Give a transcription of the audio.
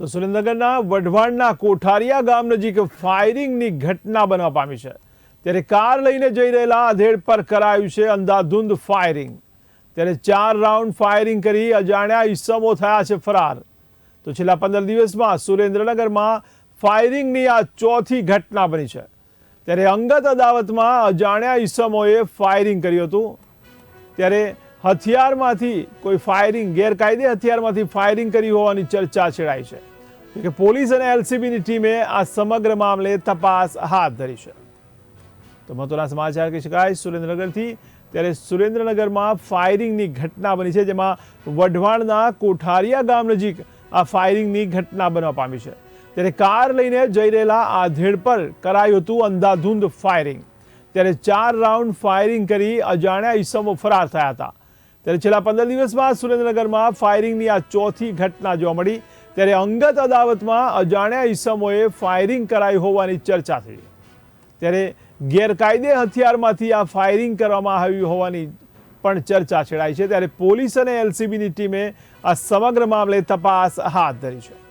તો સુરેન્દ્રનગરના વઢવાણના કોઠારિયા ગામ નજીક ફાયરિંગની ઘટના બનવા પામી છે. ત્યારે કાર લઈને જઈ રહેલા આધેડ પર કરાયું છે અંધાધૂંધ ફાયરિંગ. ત્યારે ચાર રાઉન્ડ ફાયરિંગ કરી અજાણ્યા ઈસમો થયા છે ફરાર. તો છેલ્લા પંદર દિવસમાં સુરેન્દ્રનગરમાં ફાયરિંગની આ ચોથી ઘટના બની છે. ત્યારે અંગત અદાવતમાં અજાણ્યા ઈસમોએ ફાયરિંગ કર્યું હતું. ત્યારે હથિયારમાંથી કોઈ ફાયરિંગ, ગેરકાયદે હથિયારમાંથી ફાયરિંગ કરી હોવાની ચર્ચા છેડાઈ છે. કે પોલીસ અને એલસીબીની ટીમે આ સમગ્ર મામલે તપાસ હાથ ધરી છે. તો મહત્વના સમાચાર કહી શકાય, સુરેન્દ્રનગરથી ત્યારે સુરેન્દ્રનગરમાં ફાયરિંગની ઘટના બની છે, જેમાં વઢવાણના કોઠારિયા ગામ નજીક આ ફાયરિંગની ઘટના બનવા પામી છે. ત્યારે કાર લઈને જઈ રહેલા આધેડ પર કરાયું હતું અંધાધૂંધ ફાયરિંગ. ત્યારે ચાર રાઉન્ડ ફાયરિંગ કરી અજાણ્યા ઈસમો ફરાર થયા હતા. ત્યારે છેલ્લા પંદર દિવસમાં સુરેન્દ્રનગરમાં ફાયરિંગની આ ચોથી ઘટના જોવા મળી. ત્યારે અંગત અદાવતમાં અજાણ્યા ઈસમોએ ફાયરિંગ કરાઈ હોવાની ચર્ચા થઈ. ત્યારે ગેરકાયદે હથિયારમાંથી આ ફાયરિંગ કરવામાં આવ્યું હોવાની પણ ચર્ચા છેડાઈ છે. ત્યારે પોલીસ અને એલસીબીની ટીમે આ સમગ્ર મામલે તપાસ હાથ ધરી છે.